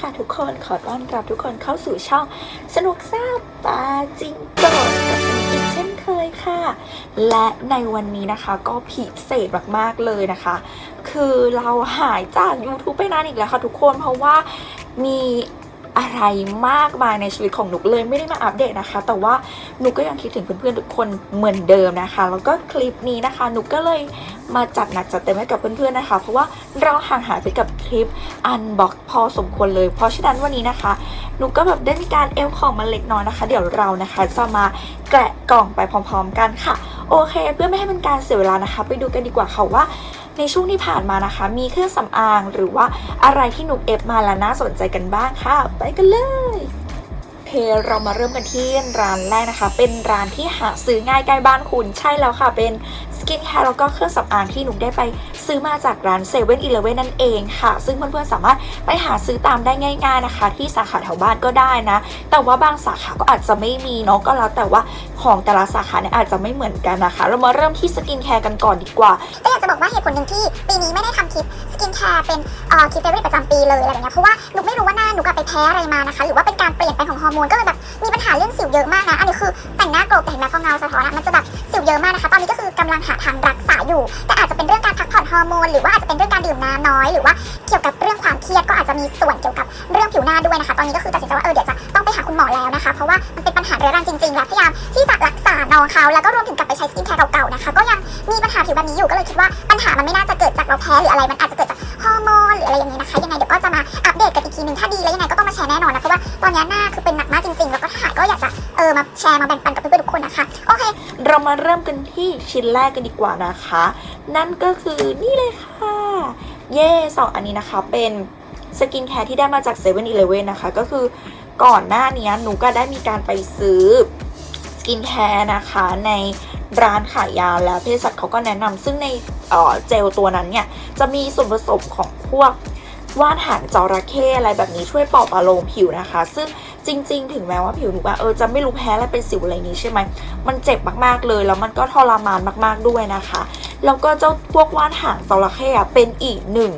ค่ะทุกคนขอต้อนรับทุกคนเข้าสู่ช่องสนุกซาบตาจริงโกะกับสนิทอีกเช่นเคยค่ะ และในวันนี้นะคะก็พิเศษมากๆเลยนะคะ คือเราหายจาก YouTube ไปนานอีกแล้วค่ะทุกคนเพราะว่ามี อะไรมากมายในชีวิตของหนุกเลยไม่ได้มาอัปเดตนะคะ แต่ว่าหนุกก็ยังคิดถึงเพื่อนๆทุกคนเหมือนเดิมนะคะ แล้วก็คลิปนี้นะคะหนุกก็เลยมาจัดหนักจัดเต็มให้กับเพื่อนๆนะคะ เพราะว่าเราห่างหายไปกับคลิปอันบ็อกพอสมควรเลย เพราะฉะนั้นวันนี้นะคะหนุกก็แบบได้มีการเอลของมาเล็กน้อยนะคะ เดี๋ยวเรานะคะจะมาแกะกล่องไปพร้อม ๆ กันค่ะ โอเค เพื่อไม่ให้เป็นการเสียเวลานะคะ ไปดูกันดีกว่าค่ะว่า ในช่วงที่ผ่านมานะคะ มีเครื่องสำอางหรือว่าอะไรที่หนุกเอฟมาแล้วน่าสนใจกันบ้างค่ะ ไปกันเลยเเรามาเริ่มกันที่ร้านแรกนะคะ เป็นร้านที่หาซื้อง่ายใกล้บ้านคุณใช่แล้วค่ะ เป็น กินแคร์แล้วก็เครื่องสำอางที่หนุกได้ไปซื้อมาจากร้านเซเว่นอีเลเว่นนั่นเองค่ะ ซึ่งเพื่อนๆสามารถไปหาซื้อตามได้ง่ายๆนะคะ ที่สาขาแถวบ้านก็ได้นะ แต่ว่าบางสาขาก็อาจจะไม่มีเนาะก็แล้วแต่ว่าของแต่ละสาขาเนี่ยอาจจะไม่เหมือนกันนะคะ เรามาเริ่มที่สกินแคร์กันก่อนดีกว่าก็อยากจะบอกว่าเหตุผลหนึ่งที่ปีนี้ไม่ได้ทำคลิปสกินแคร์เป็นเอ่อคลิปเฟรนประจำปีเลยอะไรอย่างเงี้ยเพราะว่าหนูไม่รู้ว่าหน้าหนูกลับไปแพ้อะไรมานะคะ หรือว่าเป็นการเปลี่ยนแปลงของฮอร์โมนก็เลยแบบมีปัญหาเรื่องสิวเยอะมากนะอันนี้คือแต่งหน้าโกรธแต่เห็นไหมพอเงาสะท้อนอะมันจะแบบสิวเยอะมากนะคะ ตอนนี้ก็คือกำลังหาทางรักษาอยู่ แต่อาจจะเป็นเรื่องการพักผ่อนฮอร์โมนหรือว่าอาจจะเป็นเรื่องการดื่มน้ำน้อย หรือว่าเกี่ยวกับเรื่องความเครียดก็อาจจะมีส่วนเกี่ยวกับเรื่องผิวหน้าด้วยนะคะ ตอนนี้ก็คือตัดสินใจว่าเออเดี๋ยวจะต้องไปหาคุณหมอแล้วนะคะ เพราะว่ามันเป็นปัญหาเรื้อรังจริงๆและพยายามที่จะรักษาน้องเขาแล้วก็รวมถึงกลับไปใช้สกินแคร์เก่าๆนะคะ ก็ยังมีปัญหาผิวแบบนี้อยู่ก็เลยคิดว่าปัญหามันไม่น่าจะเกิดจากเราแพ้หรืออะไรมันอาจจะเกิดจากฮอร์โมนหรืออะไรอย่างนี้นะคะยังไงเดี๋ยวก็จะมาอัปเดตกันอีกทีหนึ่งถ้าดีแล้วยังไงก็ต้องมาแชร์แน่นอนนะเพราะว่าตอนนี้หน้าคือเป็นหนักมากจริงๆ แล้วก็ถ้าหากก็อยากจะเออมาแชร์มาแบ่ง มาเริ่มกันที่ชิ้นแรกกันดีกว่านะคะ นั่นก็คือนี่เลยค่ะ เย่สองอันนี้นะคะเป็นสกินแคร์ที่ได้มาจาก7 e เ e ่ e อนะคะ ก็คือก่อนหน้านี้หนูก็ได้มีการไปซื้อสกินแคร์นะคะในร้านขายยาแล้วเภสัชเขาก็แนะนำซึ่งในเออเจลตัวนั้นเนี่ย จะมีส่วนผสมของพวก ว่านหางจระเข้อะไรแบบนี้ช่วยปลอบประโลมผิวนะคะ ซึ่งจริง ๆ ถึงแม้ว่าผิวหนูว่าเออจะไม่รู้แพ้อะไรเป็นสิวอะไรนี้ใช่ไหมมันเจ็บมากๆเลย แล้วมันก็ทรมานมาก ๆด้วยนะคะแล้วก็เจ้าพวกว่านหางจระเข้อะเป็นอีกหนึ่ง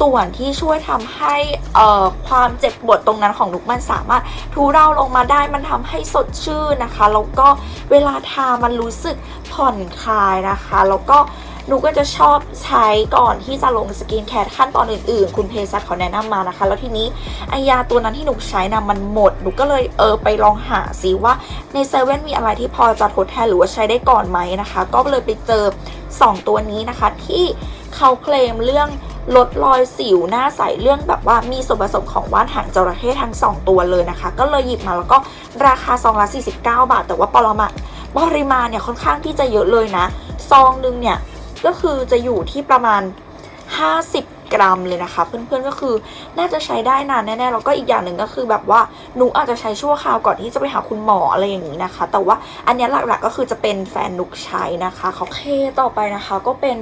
ส่วนที่ช่วยทำให้อ่อความเจ็บปวดตรงนั้นของนุกมันสามารถทุเราลงมาได้มันทำให้สดชื่นนะคะแล้วก็เวลาทามันรู้สึกผ่อนคลายนะคะ แล้วก็ นูก็จะชอบใช้ก่อนที่จะลงสกินแคร์ขั้นตอนอื่นๆ คุณเภสัชเขาแนะนำมานะคะ แล้วทีนี้ไอยาตัวนั้นที่หนูใช้นะมันหมดหนูก็เลยเออไปลองหาซิว่าในเซเว่นมีอะไรที่พอจะทดแทนหรือว่าใช้ได้ก่อนไหมนะคะ ก็เลยไปเจอ 2 ตัวนี้นะคะที่เขาเคลมเรื่องลดรอยสิวหน้าใสเรื่องแบบว่ามีส่วนผสมของว่านหางจระเข้ทั้ง 2 ตัวเลยนะคะ ก็เลยหยิบมาแล้วก็ราคาซองละ49 บาท แต่ว่าปริมาณปริมาณเนี่ยค่อนข้างที่จะเยอะเลยนะ ซองนึงเนี่ย ก็คือจะอยู่ที่ประมาณ 50 กรัมเลยนะคะ เพื่อนๆก็คือน่าจะใช้ได้นานแน่ๆแล้วก็อีกอย่างหนึ่งก็คือแบบว่าหนูอาจจะใช้ชั่วคราวก่อนที่จะไปหาคุณหมออะไรอย่างนี้นะคะ แต่ว่าอันนี้หลักๆก็คือจะเป็นแฟนนุกใช้นะคะเขาเคต่อไปนะคะ ก็เป็น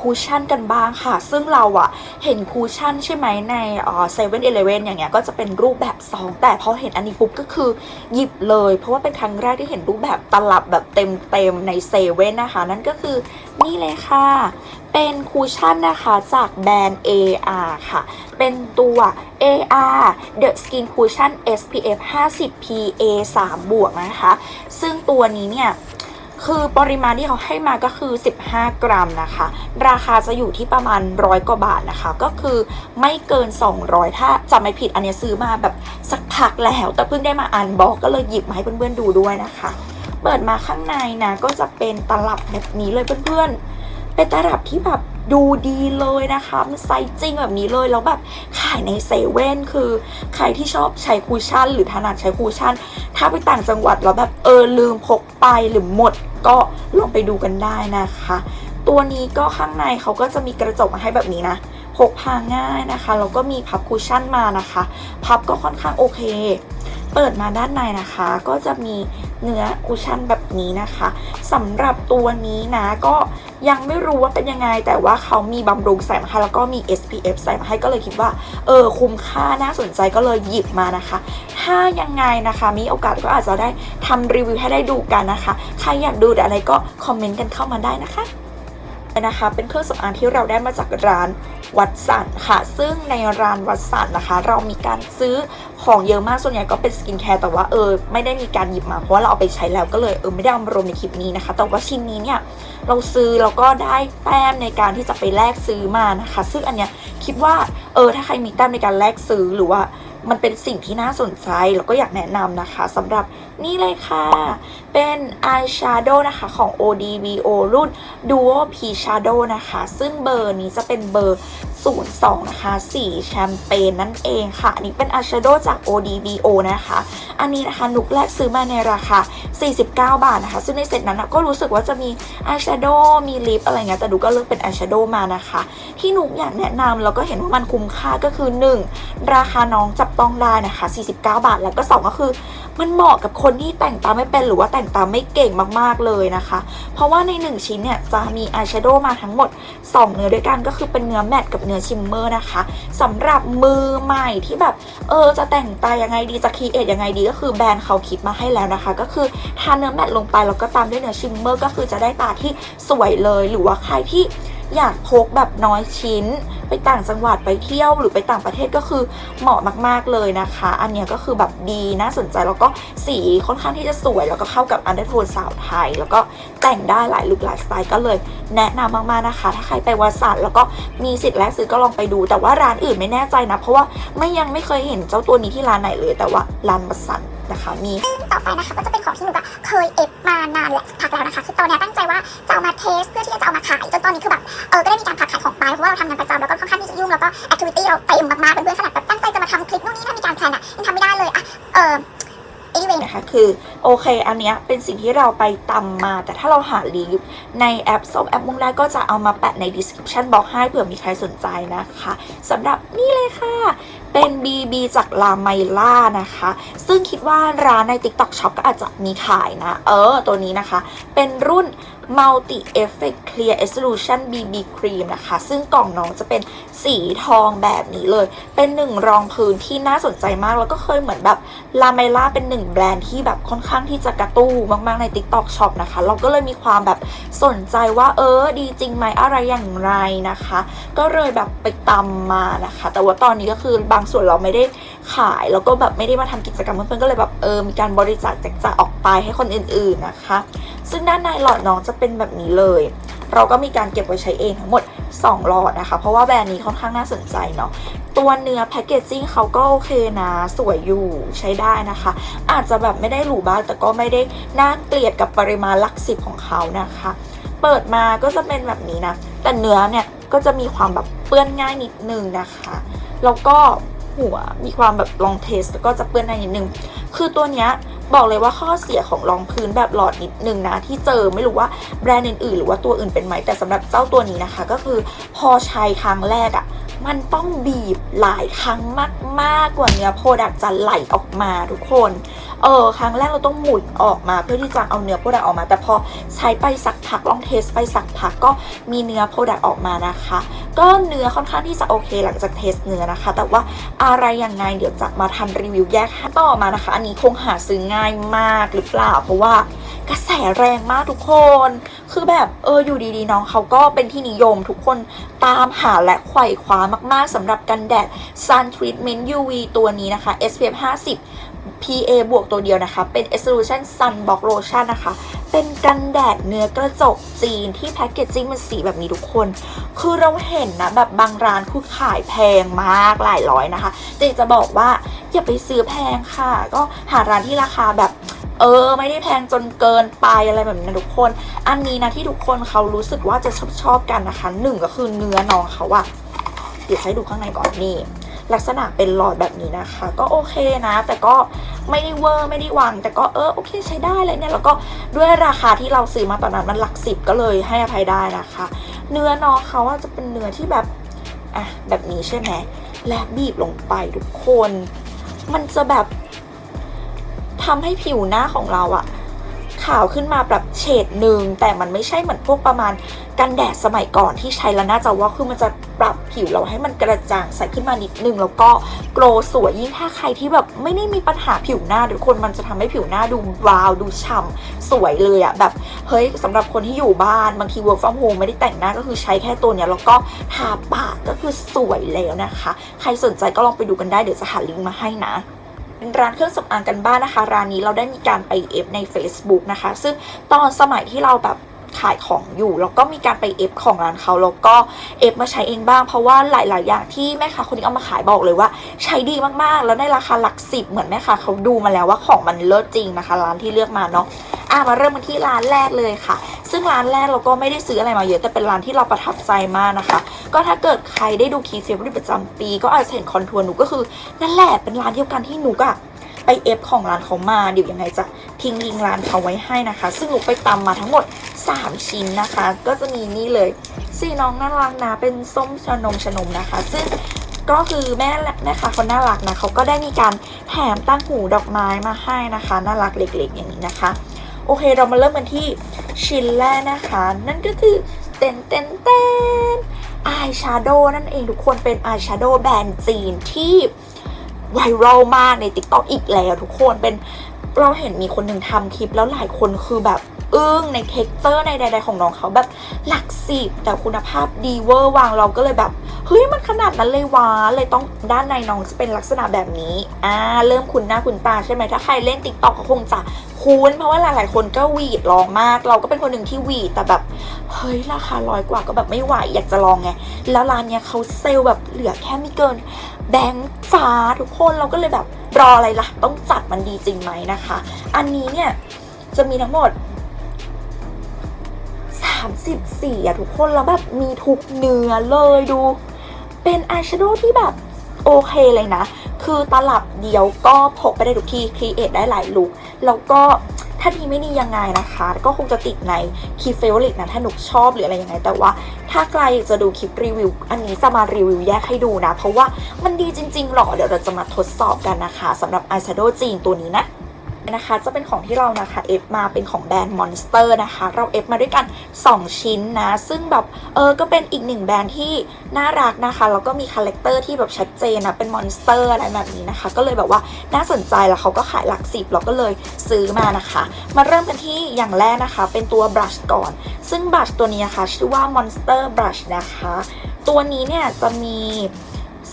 คูชั่นกันบ้างค่ะ ซึ่งเราอะเห็นคูชั่นใช่ไหมในเซเว่นอีเลเว่นอย่างเงี้ยก็จะเป็นรูปแบบซองแต่พอเห็นอันนี้ปุ๊บก็คือหยิบเลย เพราะว่าเป็นครั้งแรกที่เห็นรูปแบบตลับแบบเต็มๆในเซเว่นนะคะ นั่นก็คือนี่เลยค่ะ เป็นคูชั่นนะคะจากแบรนด์ AR ค่ะ เป็นตัว AR The Skin Cushion SPF 50 PA 3บวกนะคะ ซึ่งตัวนี้เนี่ย คือปริมาณที่เขาให้มาก็คือ 15 กรัมนะคะ ราคาจะอยู่ที่ประมาณร้อยกว่าบาทนะคะ ก็คือไม่เกิน 200 ถ้าจำไม่ผิดอันนี้ซื้อมาแบบสักพักแล้ว แต่เพิ่งได้มาอ่านบอกก็เลยหยิบมาให้เพื่อนๆดูด้วยนะคะ เปิดมาข้างในนะก็จะเป็นตลับแบบนี้เลยเพื่อนๆ เป็นตลับที่แบบดูดีเลยนะคะ มันไซส์จริงแบบนี้เลย แล้วแบบขายในเซเว่นคือ ใครที่ชอบใช้คูชั่น หรือถนัดใช้คูชั่น ถ้าไปต่างจังหวัดแล้วแบบเออลืมพกไปหรือหมดก็ลองไปดูกันได้นะคะ ตัวนี้ก็ข้างในเขาก็จะมีกระจกมาให้แบบนี้นะพกพาง่ายนะคะ แล้วก็มีพับคูชั่นมานะคะ พับก็ค่อนข้างโอเค เปิดมาด้านในนะคะ ก็จะมีเนื้อคุชชั่นแบบนี้นะคะสำหรับตัวนี้นะก็ยังไม่รู้ว่าเป็นยังไง แต่ว่าเขามีบำรุงใส่มาให้แล้วก็มี SPF ใส่มาให้ก็เลยคิดว่า เออ คุ้มค่าน่าสนใจก็เลยหยิบมานะคะ ถ้ายังไงนะคะ มีโอกาสก็อาจจะได้ทำรีวิวให้ได้ดูกันนะคะ ใครอยากดูอะไรก็คอมเมนต์กันเข้ามาได้นะคะ นะคะ เป็นเครื่องสำอางที่เราได้มาจากร้านวัดสันค่ะ ซึ่งในร้านวัดสันนะคะ เรามีการซื้อของเยอะมาก ส่วนใหญ่ก็เป็นสกินแคร์แต่ว่าเออไม่ได้มีการหยิบมาเพราะว่าเราเอาไปใช้แล้วก็เลยเออไม่ได้เอามารวมในคลิปนี้นะคะ แต่ว่าชิ้นนี้เนี่ยเราซื้อแล้วก็ได้แต้มในการที่จะไปแลกซื้อมานะคะ ซึ่งอันเนี้ยคิดว่าเออถ้าใครมีแต้มในการแลกซื้อหรือว่ามันเป็นสิ่งที่น่าสนใจแล้วก็อยากแนะนำนะคะสำหรับนี่เลยค่ะ เป็นอายแชโดว์นะคะของ ODVO รุ่น Duo P Shadow นะคะ ซึ่งเบอร์นี้จะเป็นเบอร์ 02 นะคะ สีแชมเปญนั่นเองค่ะ อันนี้เป็นอายแชโดว์จาก ODVO นะคะ อันนี้นะคะนุกแรกซื้อมาในราคา 49 บาทนะคะ ซึ่งในเซตนั้นนะก็รู้สึกว่าจะมีอายแชโดว์มีลิปอะไรเงี้ย แต่ดูก็เลือกเป็นอายแชโดว์มานะคะ ที่นุกอยากแนะนำแล้วก็เห็นว่ามันคุ้มค่าก็คือ 1 ราคาน้องจับต้องได้นะคะ 49 บาท แล้วก็ 2 ก็คือ มันเหมาะกับคนที่แต่งตาไม่เป็นหรือว่าแต่งตาไม่เก่งมากๆเลยนะคะ เพราะว่าใน 1 ชิ้นเนี่ยจะมีอายแชโดว์มาทั้งหมด 2 เนื้อด้วยกันก็คือเป็นเนื้อแมตต์กับเนื้อชิมเมอร์นะคะสำหรับมือใหม่ที่แบบเออจะแต่งตายังไงดีจะคีเอทยังไงดีก็คือแบรนด์เขาคิดมาให้แล้วนะคะ ก็คือทาเนื้อแมตต์ลงไปแล้วก็ตามด้วยเนื้อชิมเมอร์ก็คือจะได้ตาที่สวยเลยหรือว่าใครที่ อยากพกแบบน้อยชิ้น ไปต่างจังหวัดไปเที่ยวหรือไปต่างประเทศก็คือเหมาะมากๆเลยนะคะ อันเนี้ยก็คือแบบดีน่าสนใจแล้วก็สีค่อนข้างที่จะสวย แล้วก็เข้ากับอันเดอร์โทนสาวไทย แล้วก็แต่งได้หลายลุคหลายสไตล์ก็เลยแนะนำมากๆนะคะ ถ้าใครไปวัดสันแล้วก็มีสิทธิ์แลกซื้อก็ลองไปดู แต่ว่าร้านอื่นไม่แน่ใจนะ เพราะว่าไม่ยังไม่เคยเห็นเจ้าตัวนี้ที่ร้านไหนเลย แต่ว่าร้านวัดสัน นะคะมีต่อไปนะคะก็จะเป็นของที่หนูก็เคยเอฟมานานและสักพักแล้วนะคะคือตอนนี้ตั้งใจว่าจะเอามาเทสเพื่อที่จะเอามาขายจนตอนนี้คือแบบเออก็ได้มีการพักขายของไปเพราะว่าเราทำงานประจำแล้วก็ค่อนข้างที่จะยุ่งแล้วก็แอคทิวิตี้เราเต็มมากๆเป็นเพื่อนขนาดแบบตั้งใจจะมาทำคลิปนู่นนี่ท่ามีการแพลนอะยังทำไม่ได้เลยอะเออ anyway นะคะคือโอเคอันเนี้ยเป็นสิ่งที่เราไปตำมา แต่ถ้าเราหาลิงก์ในแอปส้มแอปมุ่งแรกก็จะเอามาแปะใน description บอกให้เผื่อมีใครสนใจนะคะสำหรับนี่เลยค่ะ เป็น BB จากลาไมล่านะคะ ซึ่งคิดว่าร้านใน TikTok Shop ก็อาจจะมีขายนะ เออ ตัวนี้นะคะ เป็นรุ่น Multi Effect Clear Resolution BB Cream นะคะ ซึ่งกล่องน้องจะเป็นสีทองแบบนี้เลย เป็นหนึ่งรองพื้นที่น่าสนใจมาก แล้วก็เคยเหมือนแบบลาไมล่าเป็นหนึ่งแบรนด์ที่แบบค่อนข้างที่จะกระตู้มากๆใน TikTok Shop นะคะ เราก็เลยมีความแบบสนใจว่าเออดีจริงไหมอะไรอย่างไรนะคะ ก็เลยแบบไปตำมานะคะ แต่ว่าตอนนี้ก็คือบางส่วนเราไม่ได้ ขายแล้วก็แบบไม่ได้มาทำกิจกรรมเพื่อนๆก็เลยแบบเออมีการบริจาคแจกจ่ายออกไปให้คนอื่นๆนะคะ ซึ่งด้านในหลอดน้องจะเป็นแบบนี้เลย เราก็มีการเก็บไว้ใช้เองทั้งหมด 2 หลอดนะคะ เพราะว่าแบรนด์นี้ค่อนข้างน่าสนใจเนาะตัวเนื้อแพคเกจจิ้งเขาก็โอเคนะสวยอยู่ใช้ได้นะคะ อาจจะแบบไม่ได้หรูบ้ากแต่ก็ไม่ได้น่าเกลียดกับปริมาณหลักสิบของเขานะคะ เปิดมาก็จะเป็นแบบนี้นะแต่เนื้อเนี่ยก็จะมีความแบบเปื้อนง่ายนิดนึงนะคะ แล้วก็ หัว มีความแบบลองเทสก็จะเปื้อนง่ายนิดนึง คือตัวเนี้ยบอกเลยว่าข้อเสียของรองพื้นแบบหลอดนิดนึงนะ ที่เจอไม่รู้ว่าแบรนด์อื่นๆ หรือว่าตัวอื่นเป็นไหมแต่สำหรับเจ้าตัวนี้นะคะ ก็คือพอใช้ครั้งแรกอะ่ะมันต้องบีบหลายครั้งมากๆกว่าเนื้อโปรดักจะไหลออกมาทุกคน เออครั้งแรกเราต้องหมุนออกมาเพื่อที่จะเอาเนื้อโปรดักออกมา แต่พอใช้ไปสักพักลองเทสไปสักพักก็มีเนื้อโปรดักออกมานะคะ ก็เนื้อค่อนข้างที่จะโอเค หลังจากเทสเนื้อนะคะ แต่ว่าอะไรยังไงเดี๋ยวจะมาทำรีวิวแยกให้ต่อมานะคะ อันนี้คงหาซื้อง่ายมากหรือเปล่า เพราะว่ากระแสแรงมากทุกคน คือแบบเอออยู่ดีๆน้องเขาก็เป็นที่นิยมทุกคนตามหาและไขว่คว้ามากๆสำหรับกันแดด Sun Treatment UV ตัวนี้นะคะ SPF 50 PA บวกตัวเดียวนะคะ เป็น e s o l u t i o n Sun Block Lotion นะคะ เป็นกันแดดเนื้อกระจกจีนที่แพคเกจจิ้งมันสีแบบนี้ทุกคน คือเราเห็นนะ แบบบางร้านคือขายแพงมากหลายร้อยนะคะ แต่จะบอกว่าอย่าไปซื้อแพงค่ะ ก็หาร้านที่ราคาแบบเออ ไม่ได้แพงจนเกินไปอะไรแบบนี้นะทุกคน อันนี้นะที่ทุกคนเขารู้สึกว่าจะชอบชอบกันนะคะหนึ่งก็คือเนื้อน้องเขาอะเดี๋ยวให้ดูข้างในก่อนนี่ ลักษณะเป็นหลอดแบบนี้นะคะ ก็โอเคนะ แต่ก็ไม่ได้เวอร์ไม่ได้วัง แต่ก็เออโอเคใช้ได้เลยเนี่ยแล้วก็ด้วยราคาที่เราซื้อมาตอนนั้นมันหลักสิบก็เลยให้อภัยได้นะคะ เนื้อน้องเขาอะจะเป็นเนื้อที่แบบอะแบบนี้ใช่ไหมและบีบลงไปทุกคน มันจะแบบทำให้ผิวหน้าของเราอะาวขึ้นมาแบบเฉดหนึ่งแต่มันไม่ใช่เหมือนพวกประมาณกันแดดสมัยก่อนที่ใช้แล้วน่าจะว่าคือมันจะปรับผิวเราให้มันกระจ่างใสขึ้นมานิดนึงแล้วก็โกลสวยยิ่งถ้าใครที่แบบไม่ได้มีปัญหาผิวหน้าทุกคนมันจะทำให้ผิวหน้าดูวาวดูฉ่ำสวยเลยอะแบบเฮ้ยสำหรับคนที่อยู่บ้านบางที work from home ไม่ได้แต่งหน้าก็คือใช้แค่ตัวเนี้ยแล้วก็ทาปากก็คือสวยแล้วนะคะ ใครสนใจก็ลองไปดูกันได้เดี๋ยวจะหาลิงก์มาให้นะ เป็นร้านเครื่องสำอางกันบ้านนะคะ ร้านนี้เราได้มีการไปเอฟใน Facebook นะคะ ซึ่งตอนสมัยที่เราแบบ ขายของอยู่ แล้วก็มีการไปเอฟของร้านเขาแล้วก็เอฟมาใช้เองบ้าง เพราะว่าหลาย ๆ อย่างที่แม่ค้าคนนี้เอามาขายบอกเลยว่า ใช้ดีมาก ๆ แล้วในราคาหลักสิบเหมือนแม่ค้าเขาดูมาแล้วว่าของมันเลิศจริงนะคะ ร้านที่เลือกมาเนาะอะมาเริ่มกันที่ร้านแรกเลยค่ะ ซึ่งร้านแรกเราก็ไม่ได้ซื้ออะไรมาเยอะแต่เป็นร้านที่เราประทับใจมากนะคะ ก็ถ้าเกิดใครได้ดูคีเฟเวอร์ประจำปี ก็อาจจะเห็นคอนทัวร์หนูก็คือนั่นแหละเป็นร้านเดียวกันที่หนูอะ ไปเอฟของร้านเขามาเดี๋ยวยังไงจะทิ้งลิงก์ร้านเขาไว้ให้นะคะ ซึ่งหนูไปตำมาทั้งหมด 3 ชิ้นนะคะ ก็จะมีนี่เลยสีน้องน่ารักนะเป็นส้มชนมชนมนะคะ ซึ่งก็คือแม่แม่ค้าคนน่ารักนะเขาก็ได้มีการแถมตั้งหูดอกไม้มาให้นะคะน่ารักเล็กๆอย่างนี้นะคะ โอเคเรามาเริ่มกันที่ชิ้นแรกนะคะ นั่นก็คือเต้นเต้นเต้นอายแชโดว์นั่นเองทุกคนเป็นอายแชโดว์แบรนด์จีนที่ ไวรัลมากใน t ิ k t o k อีกแล้วทุกคนเป็นเราเห็นมีคนหนึ่งทำคลิปแล้วหลายคนคือแบบ อึ้งในเท็กเจอร์ในใด ๆ ของน้องเขาแบบหลักสิบแต่คุณภาพดีเวอร์วางเราก็เลยแบบเฮ้ยมันขนาดนั้นเลยวะเลยต้องด้านในน้องจะเป็นลักษณะแบบนี้อ่าเริ่มคุ้นหน้าคุ้นตาใช่ไหมถ้าใครเล่นติ๊กต็อกก็คงจะคุ้นเพราะว่าหลายๆคนก็หวีดลองมาก เราก็เป็นคนหนึ่งที่หวีดแต่แบบเฮ้ยราคาร้อยกว่าก็แบบไม่ไหวอยากจะลองไงแล้วร้านเนี้ยเขาเซลแบบเหลือแค่ไม่เกินแบงค์ฟ้าทุกคนเราก็เลยแบบรออะไรล่ะ ต้องจัดมันดีจริงไหมนะคะ อันนี้เนี่ยจะมีทั้งหมด 34อะทุกคนแล้วแบบมีทุกเนื้อเลยดู เป็นอายแชโดว์ที่แบบโอเคเลยนะ คือตลับเดียวก็พกไปได้ทุกที่ครีเอทได้หลายลุคแล้วก็ถ้าดีไม่ดียังไงนะคะ ก็คงจะติดในคีเฟลลิกนะถ้าหนูชอบหรืออะไรยังไง แต่ว่าถ้าใครอยากจะดูคลิปรีวิว อันนี้จะมารีวิวแยกให้ดูนะ เพราะว่ามันดีจริงๆหรอเดี๋ยวเราจะมาทดสอบกันนะคะสำหรับอายแชโดว์จีนตัวนี้นะ นะคะ จะเป็นของที่เรานะคะเอฟมาเป็นของแบรนด์ Monster นะคะ เราเอฟมาด้วยกัน 2 ชิ้นนะ ซึ่งแบบเออก็เป็นอีกหนึ่งแบรนด์ที่น่ารักนะคะ แล้วก็มีคาแรคเตอร์ที่แบบชัดเจนนะเป็น Monster อะไรแบบนี้นะคะ ก็เลยแบบว่าน่าสนใจแล้วเขาก็ขายหลักสิบเราก็เลยซื้อมานะคะ มาเริ่มกันที่อย่างแรกนะคะ เป็นตัวบรัชก่อน ซึ่งบรัชตัวนี้นะคะชื่อว่า Monster Brush นะคะ ตัวนี้เนี่ยจะมี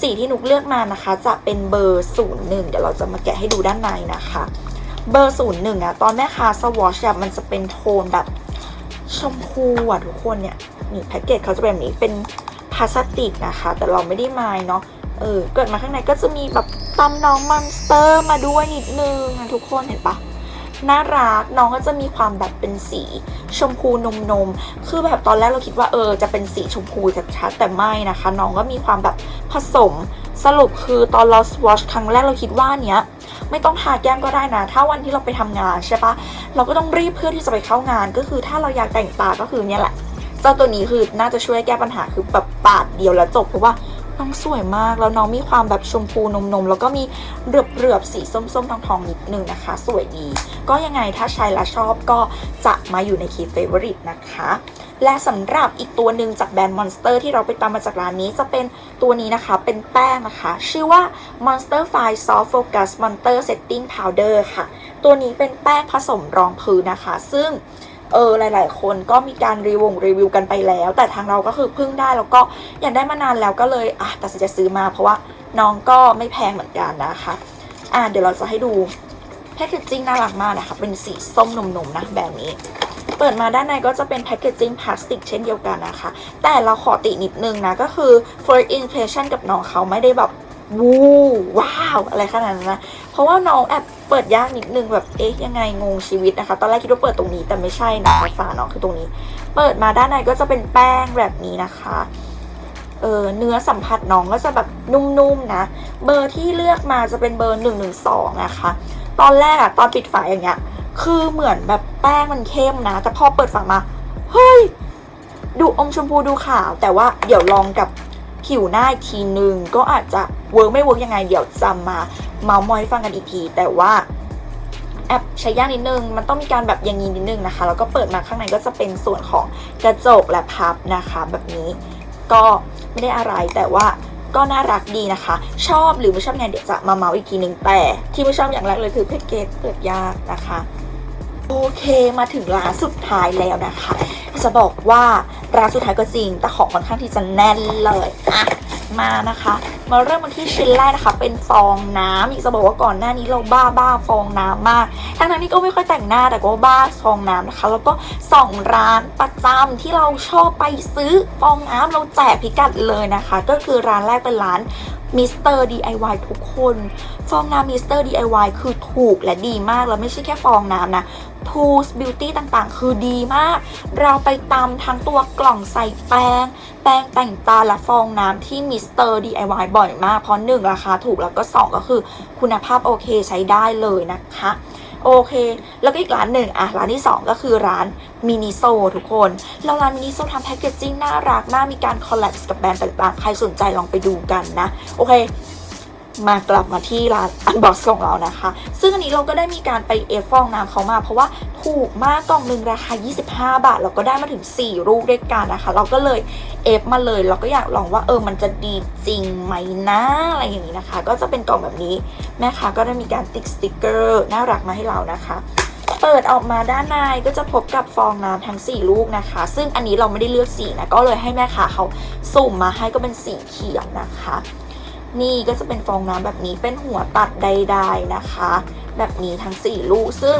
สีที่นุกเลือกมานะคะ จะเป็นเบอร์ 01 เดี๋ยวเราจะมาแกะให้ดูด้านในนะคะ เบอร์ศูนย์หนึ่งอะตอนแม่ค้าสวอชอะมันจะเป็นโทนแบบชมพูอะทุกคนเนี่ยนี่แพ็กเกจเขาจะเป็นแบบนี้เป็นพลาสติกนะคะ แต่เราไม่ได้ไมายเนาะเออเกิดมาข้างในก็จะมีแบบตำน้องมอนสเตอร์มาด้วยนิดนึงนะทุกคนเห็นปะ น่ารักน้องก็จะมีความแบบเป็นสีชมพูนมนมคือแบบตอนแรกเราคิดว่าเออจะเป็นสีชมพูชัดๆแต่ไม่นะคะ น้องก็มีความแบบผสมสรุปคือตอนเราสวอชครั้งแรกเราคิดว่าเนี้ยไม่ต้องทาแก้มก็ได้นะ ถ้าวันที่เราไปทำงานใช่ปะเราก็ต้องรีบเพื่อที่จะไปเข้างาน ก็คือถ้าเราอยากแต่งตาก็คือเนี่ยแหละ เจ้าตัวนี้คือน่าจะช่วยแก้ปัญหาคือแบบปาดเดียวแล้วจบเพราะว่า น้องสวยมากแล้วน้องมีความแบบชมพูนมนมๆแล้วก็มีเรือบเรือบๆสีส้มๆทองๆนิดนึงนะคะ สวยดี ก็ยังไงถ้าใช้แล้วชอบก็จะมาอยู่ในคีย์เฟเวอริตนะคะและสำหรับอีกตัวหนึ่งจากแบรนด์ Monster ที่เราไปตามมาจากร้านนี้จะเป็นตัวนี้นะคะ เป็นแป้งนะคะ ชื่อว่า Monster Fine Soft Focus Monster Setting Powder ค่ะ ตัวนี้เป็นแป้งผสมรองพื้นนะคะ ซึ่ง เออหลาย ๆ คนก็มีการรีวงรีวิวกันไปแล้ว แต่ทางเราก็คือเพิ่งได้แล้วก็อยากได้มานานแล้วก็เลยอะตัดสินใจซื้อมาเพราะว่าน้องก็ไม่แพงเหมือนกันนะคะอะเดี๋ยวเราจะให้ดูแพคเกจจิ้งน่ารักมากนะคะเป็นสีส้มนุ่มๆนะแบบนี้ เปิดมาด้านในก็จะเป็นแพคเกจจิ้งพลาสติกเช่นเดียวกันนะคะ แต่เราขอตินิดนึงนะก็คือ first impression กับน้องเขาไม่ได้แบบ วูว้าวอะไรขนาดนั้นนะเพราะว่าน้องแอบเปิดยากนิดนึงแบบเอ๊ะยังไงงงชีวิตนะคะ ตอนแรกคิดว่าเปิดตรงนี้แต่ไม่ใช่นะฝาน้องคือตรงนี้ เปิดมาด้านในก็จะเป็นแป้งแบบนี้นะคะเออเนื้อสัมผัสน้องก็จะแบบนุ่มๆนะ เบอร์ที่เลือกมาจะเป็นเบอร์112นะคะ ตอนแรกอะตอนปิดฝาอย่างเงี้ย คือเหมือนแบบแป้งมันเข้มนะ แต่พอเปิดฝามา เฮ้ย ดูอมชมพูดูขาว แต่ว่าเดี๋ยวลองกับ ผิวหน้าอีกทีนึงก็อาจจะเวิร์กไม่เวิร์กยังไงเดี๋ยวจะมาเมาส์มอยให้ฟังกันอีกที แต่ว่าแอบใช้ยากนิดนึง มันต้องมีการแบบอย่างนี้นิดนึงนะคะ แล้วก็เปิดมาข้างในก็จะเป็นส่วนของกระจกและพับนะคะ แบบนี้ก็ไม่ได้อะไรแต่ว่าก็น่ารักดีนะคะ ชอบหรือไม่ชอบไงเดี๋ยวจะมาเมาส์อีกทีหนึ่งแต่ที่ไม่ชอบอย่างแรกเลยคือแพ็กเกจเปิดยากนะคะ โอเคมาถึงร้านสุดท้ายแล้วนะคะ จะบอกว่าร้านสุดท้ายก็จริง แต่ของค่อนข้างที่จะแน่นเลยอะมานะคะ มาเริ่มกันที่ชิ้นแรกนะคะ เป็นฟองน้ำอีกจะบอกว่าก่อนหน้านี้เราบ้าบ้าฟองน้ำมาก ทั้งนั้นที่ก็ไม่ค่อยแต่งหน้าแต่ก็บ้าฟองน้ำนะคะ แล้วก็สองร้านประจำที่เราชอบไปซื้อฟองน้ำเราแจกพิกัดเลยนะคะ ก็คือร้านแรกเป็นร้าน มิสเตอร์ DIY ทุกคน ฟองน้ำมิสเตอร์ DIY คือถูกและดีมาก แล้วไม่ใช่แค่ฟองน้ำนะ Tools Beauty ต่างๆ คือดีมาก เราไปตามทั้งตัวกล่องใส่แป้ง แป้งแต่งตาและฟองน้ำที่มิสเตอร์ DIY บ่อยมาก เพราะหนึ่งราคาถูกแล้วก็สองก็คือคุณภาพโอเคใช้ได้เลยนะคะ โอเค แล้วก็อีกร้านหนึ่งอะร้านที่2ก็คือร้าน มินิโซทุกคนแล้วร้านมินิโซทำแพคเกจจิ้งน่ารักมากมีการคอลแลบกับแบรนด์ต่างๆ ใครสนใจลองไปดูกันนะ โอเค มากลับมาที่ร้านอันบ็อกซ์ของเรานะคะ ซึ่งอันนี้เราก็ได้มีการไปเอฟฟองน้ำเขามา เพราะว่าถูกมากกล่องหนึ่งราคา 25 บาท เราก็ได้มาถึง 4 ลูกด้วยกันนะคะ เราก็เลยเอฟมาเลย เราก็อยากลองว่าเออมันจะดีจริงไหมนะอะไรอย่างนี้นะคะ ก็จะเป็นกล่องแบบนี้ แม่ค้าก็ได้มีการติ๊กสติกเกอร์น่ารักมาให้เรานะคะ เปิดออกมาด้านในก็จะพบกับฟองน้ำทั้ง 4 ลูกนะคะ ซึ่งอันนี้เราไม่ได้เลือกสีนะ ก็เลยให้แม่ค้าเขาสุ่มมาให้ก็เป็นสีเขียวนะคะ นี่ก็จะเป็นฟองน้ำแบบนี้เป็นหัวตัดใดๆนะคะ แบบนี้ทั้ง 4 ลูก ซึ่ง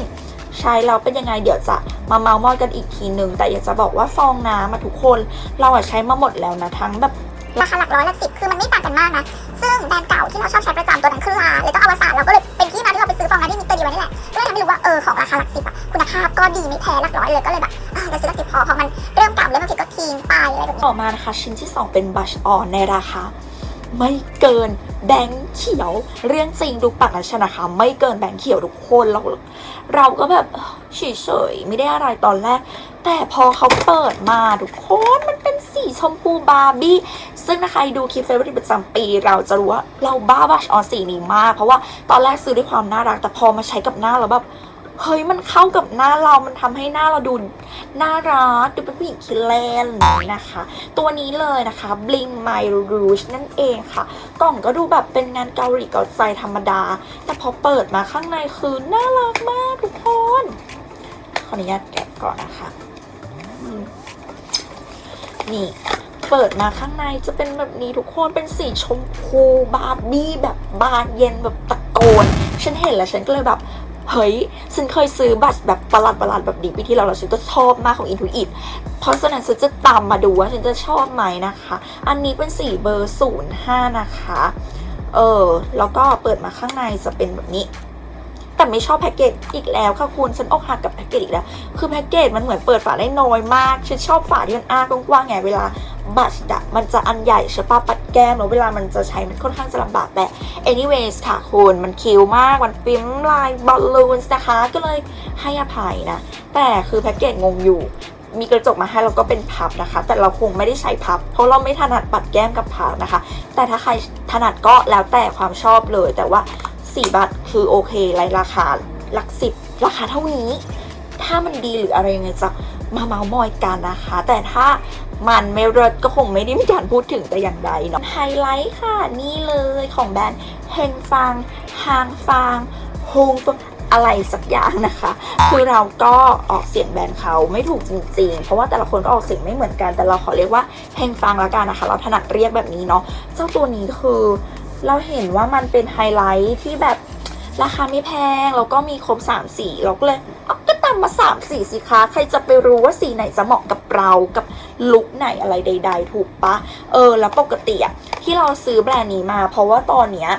ใช้เราเป็นยังไงเดี๋ยวจะมาเมาส์มอยกันอีกทีหนึ่งแต่อยากจะบอกว่าฟองน้ำมาทุกคน เราอะใช้มาหมดแล้วนะทั้งแบบราคาหลักร้อยหลักสิบคือมันไม่ต่างกันมากนะ ซึ่งแบรนด์เก่าที่เราชอบใช้ประจำตัวนั้นคือลาแล้วก็อวสานเราก็เลยเป็นที่มาที่เราไปซื้อฟองน้ำที่มีตัวเดีไวนี่แหละก็เลยทำให้รู้ว่าเออของราคาหลักสิบอะคุณภาพก็ดีไม่แพ้หลักร้อยเลยก็เลยแบบอะเราซื้อหลักสิบพอพอมันเริ่มเก่าเริ่มบางทีก็ทิ้งไปอะไรแบบนี้ต่อมานะคะชิ้นที่ 2 เป็นบัชออนในราคา ไม่เกินแบงค์เขียว เรื่องจริงดูปากนะชนะคะ ไม่เกินแบงค์เขียวทุกคนเรา เราก็แบบเฉยๆไม่ได้อะไรตอนแรก แต่พอเขาเปิดมาทุกคนมันเป็นสีชมพูบาร์บี้ ซึ่งถ้าใครดูคลิปเฟเวอร์ประจำปี เราจะรู้ว่าเราบ้าบัชออนสีนี้มาก เพราะว่าตอนแรกซื้อด้วยความน่ารัก แต่พอมาใช้กับหน้าเราแบบ เฮ้ยมันเข้ากับหน้าเรา มันทำให้หน้าเราดูน่ารัก ดูเป็นผู้หญิงคิเลนนะคะ ตัวนี้เลยนะคะ Bling My Rouge นั่นเองค่ะ กล่องก็ดูแบบเป็นงานเกาหลีเกาใจธรรมดา แต่พอเปิดมาข้างในคือน่ารักมากทุกคน ขออนุญาตแกะก่อนนะคะ นี่เปิดมาข้างในจะเป็นแบบนี้ทุกคน เป็นสีชมพูบาร์บี้แบบบานเย็นแบบตะโกน ฉันเห็นแล้วฉันก็เลยแบบ เฮ้ย ฉันเคยซื้อบัตรแบบประหลาดประหลาดๆแบบนี้ปีที่แล้วแล้วฉันก็ชอบมากของ Intuit เพราะฉะนั้นฉันจะตามมาดูว่าฉันจะชอบไหมนะคะ อันนี้เป็นสีเบอร์ 05 นะคะ เออ แล้วก็เปิดมาข้างในจะเป็นแบบนี้ แต่ไม่ชอบแพ็กเกจอีกแล้วค่ะคุณฉันอกหักกับแพ็กเกจอีกแล้ว คือแพ็กเกจมันเหมือนเปิดฝาได้น้อยมาก ฉันชอบฝาที่มันอ้ากว้างๆไงเวลา บัตรอะมันจะอันใหญ่ใช่ปะปัดแก้มแล้วเวลามันจะใช้มันค่อนข้างจะลำบากแต่ anyways ค่ะคุณมันคิวมากมันปิ้มลายบอลลูนนะคะ ก็เลยให้อภัยนะ แต่คือแพ็กเกจงงอยู่ มีกระจกมาให้เราก็เป็นพับนะคะ แต่เราคงไม่ได้ใช้พับ เพราะเราไม่ถนัดปัดแก้มกับพับนะคะ แต่ถ้าใครถนัดก็แล้วแต่ความชอบเลย แต่ว่า4บาทคือโอเคไรราคาหลักสิบราคาเท่านี้ ถ้ามันดีหรืออะไรยังไงจะ มาเมาส์มอยกันนะคะ แต่ถ้ามันไม่เลิศก็คงไม่ได้มีการพูดถึงแต่อย่างใดเนาะไฮไลท์ค่ะ นี่เลยของแบรนด์เฮงฟังฮางฟังฮงฟงอะไรสักอย่างนะคะ คือเราก็ออกเสียงแบรนด์เขาไม่ถูกจริงๆ เพราะว่าแต่ละคนก็ออกเสียงไม่เหมือนกัน แต่เราขอเรียกว่าเฮงฟังละกันนะคะ เราถนัดเรียกแบบนี้เนาะ เจ้าตัวนี้คือ เราเห็นว่ามันเป็นไฮไลท์ที่แบบราคาไม่แพง แล้วก็มีครบ3สีเราก็เลยเอาก็ ตามมา3สีสิคะใครจะไปรู้ว่าสีไหนจะเหมาะกับเรากับลุคไหนอะไรใด ๆ ถูกปะเออ แล้วปกติอะที่เราซื้อแบรนด์นี้มา เพราะว่าตอนเนี้ย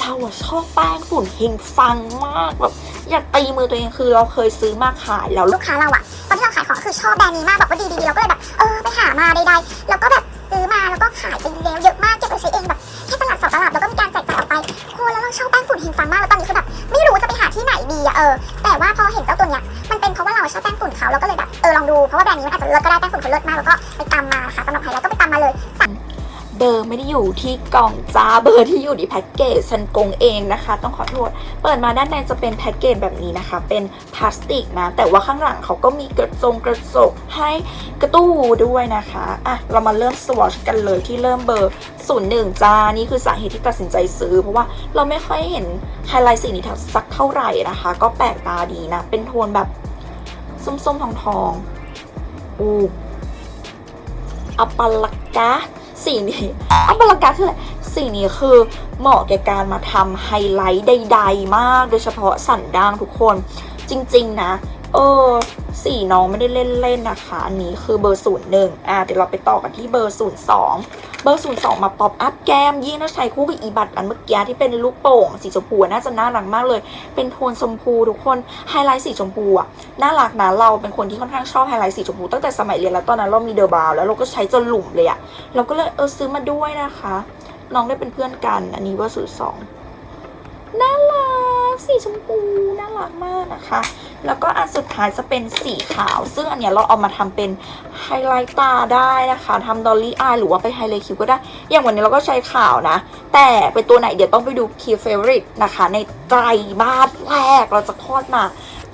เราอะชอบแป้งฝุ่นเฮงฟังมากแบบอยากตีมือตัวเองคือเราเคยซื้อมาขายแล้วลูกค้าเราอะตอนที่เราขายของคือชอบแบรนด์นี้มากบอกว่าดีดีๆเราก็เลยแบบเออไปหามาใดๆแล้วก็แบบซื้อมาแล้วก็ขายไปแล้วเยอะมากเก็บไปใช้เองแบบแค่ตลาดสองตลาดแล้วก็มีการแจกจ่ายออกไปโอ้แล้วเราชอบแป้งฝุ่นหินฟังมากแล้วตอนนี้คือแบบไม่รู้จะไปหาที่ไหนดีอะเออแต่ว่าพอเห็นเจ้าตัวเนี้ย เพราะว่าแบรนด์นี้มันอาจจะเลิศก็ได้แป้งฝุ่นเขาเลิศมากแล้วก็ไปตามมาค่ะสำหรับใครแล้วก็ไปตามมาเลยเบอร์ไม่ได้อยู่ที่กล่องจ้าเบอร์ที่อยู่ในแพ็กเกจฉันกงเองนะคะ ต้องขอโทษ เปิดมาด้านในจะเป็นแพ็กเกจแบบนี้นะคะ เป็นพลาสติกนะ แต่ว่าข้างหลังเขาก็มีกระจงกระจกให้กระตู้ด้วยนะคะอะเรามาเริ่มสวอชกันเลยที่เริ่มเบอร์01จ้านี่คือสาเหตุที่ตัดสินใจซื้อ เพราะว่าเราไม่ค่อยเห็นไฮไลท์สีนี้สักเท่าไหร่นะคะ ก็แปลกตาดีนะเป็นโทนแบบส้มๆทองๆ อูอัปลักกะสีนี้อัปลักกะคืออะไรสีนี้คือเหมาะแก่การมาทำไฮไลท์ใด ๆ มาก โดยเฉพาะสันด่างทุกคนจริง ๆ นะ เออสีน้องไม่ได้เล่นๆนนะคะ อันนี้คือเบอร์ศูนย์หนึ่งอะเดี๋ยวเราไปต่อกันที่เบอร์ศูนย์สองเบอร์ศูนย์สองมาป๊อปอัพแก้ม ยิ่งถ้าใช้คู่กับอีบัตอันเมื่อกี้ที่เป็นลูกโป่งสีชมพูน่าจะน่ารักมากเลย เป็นโทนชมพูทุกคนไฮไลท์สีชมพูอะน่ารักนะเราเป็นคนที่ค่อนข้างชอบไฮไลท์สีชมพูตั้งแต่สมัยเรียนแล้วตอนนั้นเรามีเดอะบาวแล้วเราก็ใช้จนหลุมเลยอะเราก็เลยเออซื้อมาด้วยนะคะ น้องได้เป็นเพื่อนกัน อันนี้เบอร์ศูนย์สองน่ารัก สีชมพูน่ารักมากนะคะ แล้วก็อันสุดท้ายจะเป็นสีขาว ซึ่งอันเนี้ยเราเอามาทำเป็นไฮไลท์ตาได้นะคะทำดอลลี่อายหรือว่าไปไฮไลท์คิ้วก็ได้ อย่างวันนี้เราก็ใช้ขาวนะ แต่เป็นตัวไหนเดี๋ยวต้องไปดู key favorite นะคะ ในไตรมาสแรกเราจะคลอดมา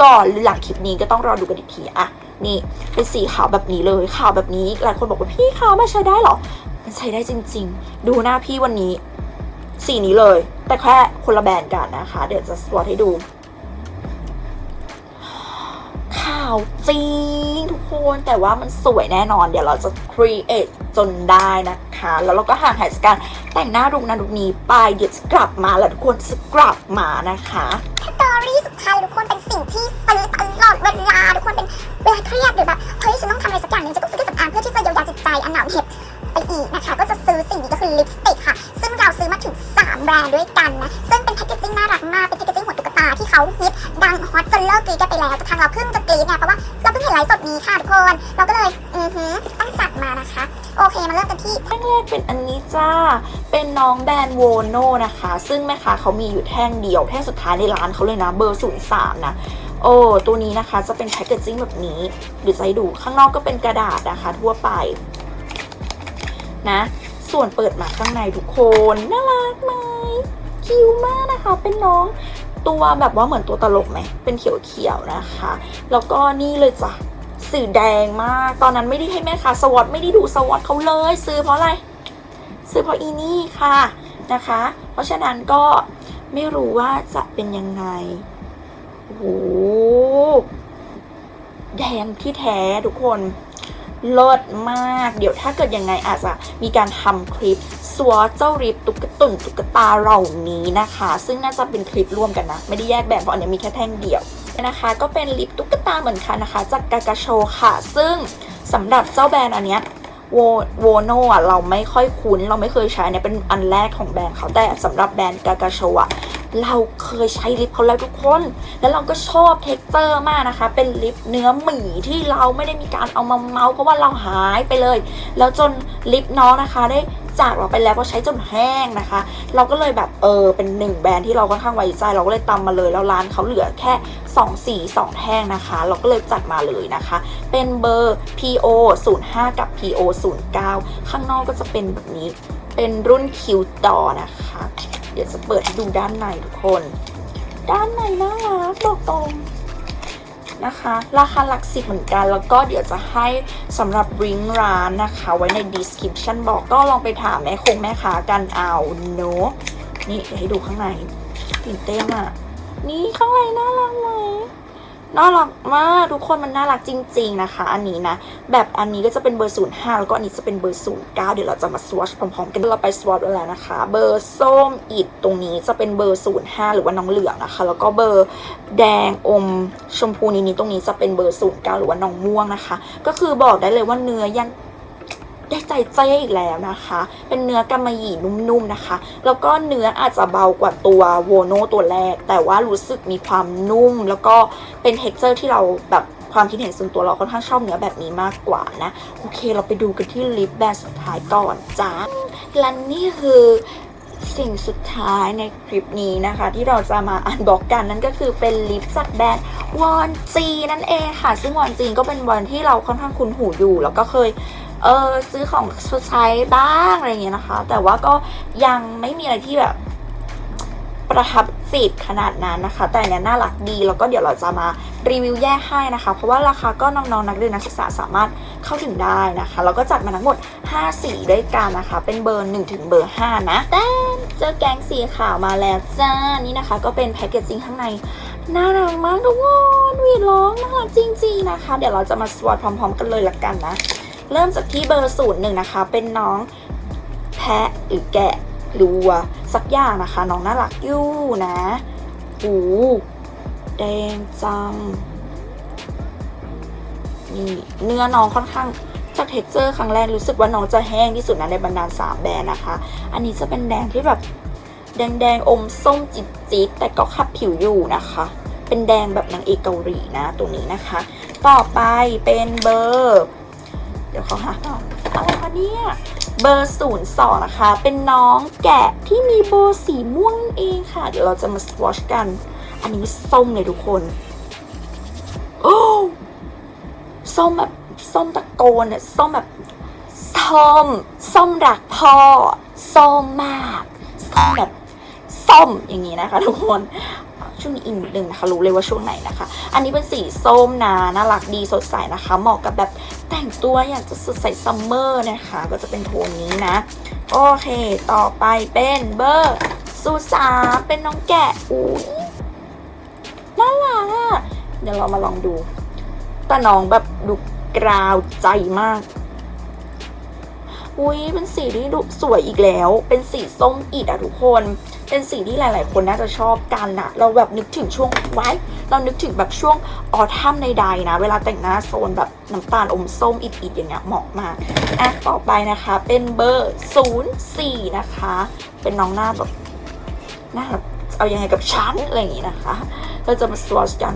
ก่อนหรือหลังคลิปนี้ก็ต้องรอดูกันอีกทีอะนี่เป็นสีขาวแบบนี้เลยขาวแบบนี้หลายคนบอกว่าพี่ขาวมาใช้ได้หรอมันใช้ได้จริง ๆ ดูหน้าพี่วันนี้ สีนี้เลย แต่แค่คนละแบรนด์กันนะคะ เดี๋ยวจะสวอตให้ดู ข่าวจริงทุกคนแต่ว่ามันสวยแน่นอน เดี๋ยวเราจะ create จนได้นะคะ แล้วเราก็ห่างหายจากการแต่งหน้ารุกนั้นรุกนี้ไปเดี๋ยวจะกลับมาแล้วทุกคนจะกลับมานะคะสตอรี่สุดท้ายทุกคนเป็นสิ่งที่ซื้อตลอดเวลาทุกคนเป็นเวลาเครียดหรือแบบเฮ้ยฉันต้องทำอะไรสักอย่างหนึงจะต้องซื้อเครื่องสำอางเพื่อที่จะเยียวยาจิตใจอันหนาวเหน็บไปอีกนะคะ ก็จะซื้อสิ่งนี้ก็คือลิปสติกค่ะ เราซื้อมาถึง 3 แบรนด์ด้วยกันนะ ซึ่งเป็นแพคเกจจิ้งน่ารักมาก เป็นแพคเกจจิ้งหัวตุ๊กตาที่เขาฮิตดังฮอตจนเลิกกรีดกันไปแล้วแต่ทางเราเพิ่งจะกรีดเนี่ยเพราะว่าเราเพิ่งเห็นไลฟ์สดนี้ค่ะทุกคน เราก็เลยอือหือต้องจัดมานะคะ โอเคมาเริ่มกันที่แท่งแรกเป็นอันนี้จ้า เป็นน้องแบรนด์โวโนนะคะ ซึ่งแม่ค้าเขามีอยู่แท่งเดียวแท่งสุดท้ายในร้านเขาเลยนะเบอร์03นะโอ้ ตัวนี้นะคะจะเป็นแพคเกจจิ้งแบบนี้หรือจะให้ดูข้างนอกก็เป็นกระดาษนะคะทั่วไปนะ ส่วนเปิดมาข้างในทุกคนน่ารักไหมคิวมากนะคะ เป็นน้องตัวแบบว่าเหมือนตัวตลกไหมเป็นเขียวๆนะคะ แล้วก็นี่เลยจ้ะสีแดงมาก ตอนนั้นไม่ได้ให้แม่ค้าสวอตไม่ได้ดูสวอตเขาเลย ซื้อเพราะอะไร ซื้อเพราะอีนี่ค่ะนะคะ เพราะฉะนั้นก็ไม่รู้ว่าจะเป็นยังไงโอ้โหแดงที่แท้ทุกคน เลิศมาก เดี๋ยวถ้าเกิดยังไงอาจจะมีการทำคลิปสวอเจ้าริบตุ๊กตุ่นตุ๊กตาเหล่านี้นะคะ ซึ่งน่าจะเป็นคลิปร่วมกันนะ ไม่ได้แยกแบบเพราะอันนี้มีแค่แท่งเดียวนะคะก็เป็นลิปตุ๊กตาเหมือนกันนะคะ จากกากาโชค่ะ ซึ่งสำหรับเจ้าแบรนด์อันเนี้ยโวโวโนอะเราไม่ค่อยคุ้น เราไม่เคยใช้เนี่ยเป็นอันแรกของแบรนด์เขาแต่สำหรับแบรนด์กากาโชอะ เราเคยใช้ลิปเขาแล้วทุกคน แล้วเราก็ชอบเท็กเจอร์มากนะคะ เป็นลิปเนื้อหมี่ที่เราไม่ได้มีการเอามาเมาส์เพราะว่าเราหายไปเลย แล้วจนลิปน้องนะคะได้จากเราไปแล้วเพราะใช้จนแห้งนะคะ เราก็เลยแบบเออเป็นหนึ่งแบรนด์ที่เราค่อนข้างไว้ใจ เราก็เลยตามมาเลยแล้วร้านเขาเหลือแค่ 2 สี 2 แท่งนะคะ เราก็เลยจัดมาเลยนะคะ เป็นเบอร์ PO 05กับ PO 09ข้างนอกก็จะเป็นแบบนี้ เป็นรุ่นคิวต่อนะคะ เดี๋ยวจะเปิดให้ดูด้านในทุกคน ด้านในน่ารักบอกตรงนะคะ ราคาหลักสิบเหมือนกัน แล้วก็เดี๋ยวจะให้สำหรับริงร้านนะคะ ไว้ใน description บอกก็ลองไปถามแม่คงแม่ค้ากันเอาเนาะนี่เดี๋ยวให้ดูข้างในตื่นเต้นอะ นี่ข้างในน่ารักไหม น่ารักมากทุกคนมันน่ารักจริง ๆนะคะ อันนี้นะ แบบอันนี้ก็จะเป็นเบอร์ 05 แล้วก็อันนี้จะเป็นเบอร์ 09 เดี๋ยวเราจะมาสวอชพร้อมๆกันเราไปสวอชแล้วนะคะ เบอร์ส้มอิดตรงนี้จะเป็นเบอร์ 05 หรือว่าน้องเหลืองนะคะ แล้วก็เบอร์แดงอมชมพูนี้ตรงนี้จะเป็นเบอร์ 09 หรือว่าน้องม่วงนะคะ ก็คือบอกได้เลยว่าเนื้อยัง ได้ใจเจ๊อีกแล้วนะคะ เป็นเนื้อกำมะหยี่นุ่มๆนะคะ แล้วก็เนื้ออาจจะเบากว่าตัวโวโนตัวแรก แต่ว่ารู้สึกมีความนุ่ม แล้วก็เป็นเท็กเจอร์ที่เราแบบความคิดเห็นส่วนตัวเราค่อนข้างชอบเนื้อแบบนี้มากกว่านะ โอเคเราไปดูกันที่ลิปแบรนด์สุดท้ายก่อนจ้าและนี่คือสิ่งสุดท้ายในคลิปนี้นะคะ ที่เราจะมาอ่านบอกกันนั่นก็คือเป็นลิปจากแบรนด์วอนจีนั่นเองค่ะ ซึ่งวอนจีก็เป็นแบรนที่เราค่อนข้างคุ้นหูอยู่ แล้วก็เคย เออซื้อของชดใช้บ้างอะไรอย่างเงี้ยนะคะ แต่ว่าก็ยังไม่มีอะไรที่แบบประทับจิตขนาดนั้นนะคะ แต่เนี้ยน่ารักดีแล้วก็เดี๋ยวเราจะมารีวิวแยกให้นะคะ เพราะว่าราคาก็น้องๆนักเรียนนักศึกษาสามารถเข้าถึงได้นะคะแล้วก็จัดมาทั้งหมด 5 สีด้วยกันนะคะ เป็นเบอร์ 1 ถึงเบอร์ 5 นะแต่เจอแกงสีขาวมาแล้วจ้านี่นะคะ ก็เป็นแพคเกจจิ้งข้างในน่ารักมากทุกคนหวีร้องน่ารักจริงๆนะคะ เดี๋ยวเราจะมาสวอตพร้อม ๆ กันเลยละกันนะ เริ่มจากที่เบอร์ศูนย์หนึ่งนะคะ เป็นน้องแพะหรือแกะหรือวัวสักอย่างนะคะ น้องน่ารักอยู่นะหูแดงจังนี่เนื้อน้องค่อนข้างจากเท็กเจอร์ครั้งแรกรู้สึกว่าน้องจะแห้งที่สุดนะในบรรดาสามแบรนด์นะคะ อันนี้จะเป็นแดงที่แบบแดงแดงๆอมส้มจิตจิตๆแต่ก็ขับผิวอยู่นะคะ เป็นแดงแบบนางเอกเกาหลีนะตัวนี้นะคะ ต่อไปเป็นเบอร์ ดี๋ยวเขาหาก่อนอะไรคะเนี่ยเบอร์ศูนย์สองนะคะ เป็นน้องแกะที่มีโบสีม่วงเองค่ะ เดี๋ยวเราจะมาสวอชกัน อันนี้ส้มเลยทุกคน โอ้ส้มแบบส้มตะโกนเนี่ยส้มแบบส้มส้มรักพ่อส้มมากส้มแบบส้มอย่างนี้นะคะ ทุกคนช่วงนี้อินนิดนึงนะคะรู้เลยว่าช่วงไหนนะคะ อันนี้เป็นสีส้มนะน่ารักดีสดใสนะคะ เหมาะกับแบบ แต่งตัวอยากจะสดใสซัมเมอร์นะคะ ก็จะเป็นโทนนี้นะ โอเค ต่อไปเป็นเบอร์สูสาเป็นน้องแกะอุ้ยน่ารักเดี๋ยวเรามาลองดูแต่น้องแบบดูกราวใจมาก อุ้ยเป็นสีที่ดูสวยอีกแล้ว เป็นสีส้มอิดอะทุกคน เป็นสีที่หลาย ๆ คนน่าจะชอบกันนะเราแบบนึกถึงช่วงไว้เรานึกถึงแบบช่วงออทัมในใดๆนะ เวลาแต่งหน้าโซนแบบน้ำตาลอมส้มอิดๆอย่างเงี้ยเหมาะมากอะต่อไปนะคะเป็นเบอร์ศูนย์สี่นะคะ เป็นน้องหน้าแบบหน้าแบบเอายังไงกับฉันอะไรอย่างงี้นะคะ เราจะมาสวอชกัน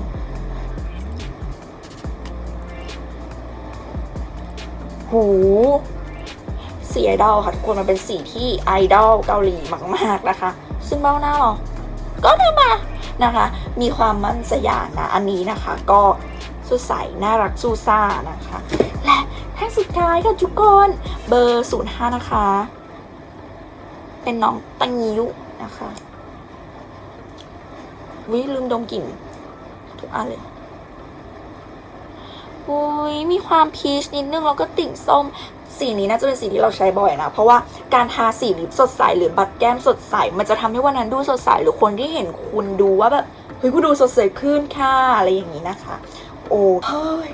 หู สีไอดอลค่ะทุกคนมันเป็นสีที่ไอดอลเกาหลีมากๆนะคะ ซึ่งเบ้าหน้าหรอก็ทำมานะคะ มีความมั่นสยานนะ อันนี้นะคะก็สดใสน่ารักซูซ่านะคะ และแท่งสุดท้ายค่ะทุกคนเบอร์ศูนย์ห้านะคะ เป็นน้องตังยิวนะคะวิลืมดมกลิ่นทุกอันเลยอุ้ยมีความพีชนิดนึงแล้วก็ติ่งส้ม สีนี้น่าจะเป็นสีที่เราใช้บ่อยนะ เพราะว่าการทาสีลิปสดใสหรือบัดแก้มสดใส มันจะทำให้วันนั้นดูสดใสหรือคนที่เห็นคุณดูว่าแบบเฮ้ยคุณดูสดใสขึ้นค่ะอะไรอย่างนี้นะคะ โอ้เฮ้ย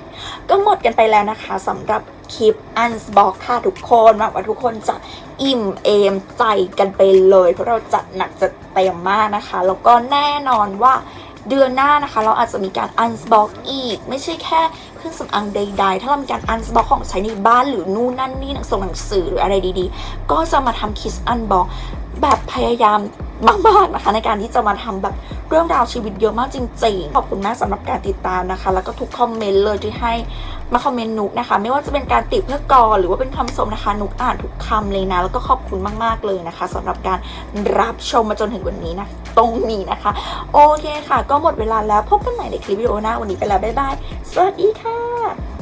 ก็หมดกันไปแล้วนะคะสำหรับคลิปอันบ็อกค่ะทุกคนหวังว่าทุกคนจะอิ่มเอมใจกันไปเลย เพราะเราจัดหนักจัดเต็มมากนะคะ แล้วก็แน่นอนว่าเดือนหน้านะคะ เราอาจจะมีการอันบ็อกอีก ไม่ใช่แค่ รื่องสำอางใดๆ ถ้าเรามีการอันบ็อกของใช้ในบ้านหรือนู่นนั่นนี่หนังส่งหนังสือหรืออะไรดีๆ ก็จะมาทำคิสอันบ็อกแบบพยายามมากๆนะคะ ในการที่จะมาทำแบบเรื่องราวชีวิตเยอะมากจริงๆ ขอบคุณมากสำหรับการติดตามนะคะ แล้วก็ทุกคอมเมนต์เลยที่ให้ มาคอมเมนต์นุกนะคะ ไม่ว่าจะเป็นการติเพื่อกอหรือว่าเป็นคำชมนะคะ นุกอ่านทุกคำเลยนะ แล้วก็ขอบคุณมากๆเลยนะคะสำหรับการรับชมมาจนถึงวันนี้นะตรงนี้นะคะ โอเคค่ะ ก็หมดเวลาแล้วพบกันใหม่ในคลิปวิดีโอหน้าวันนี้ไปแล้วบ๊ายบายสวัสดีค่ะ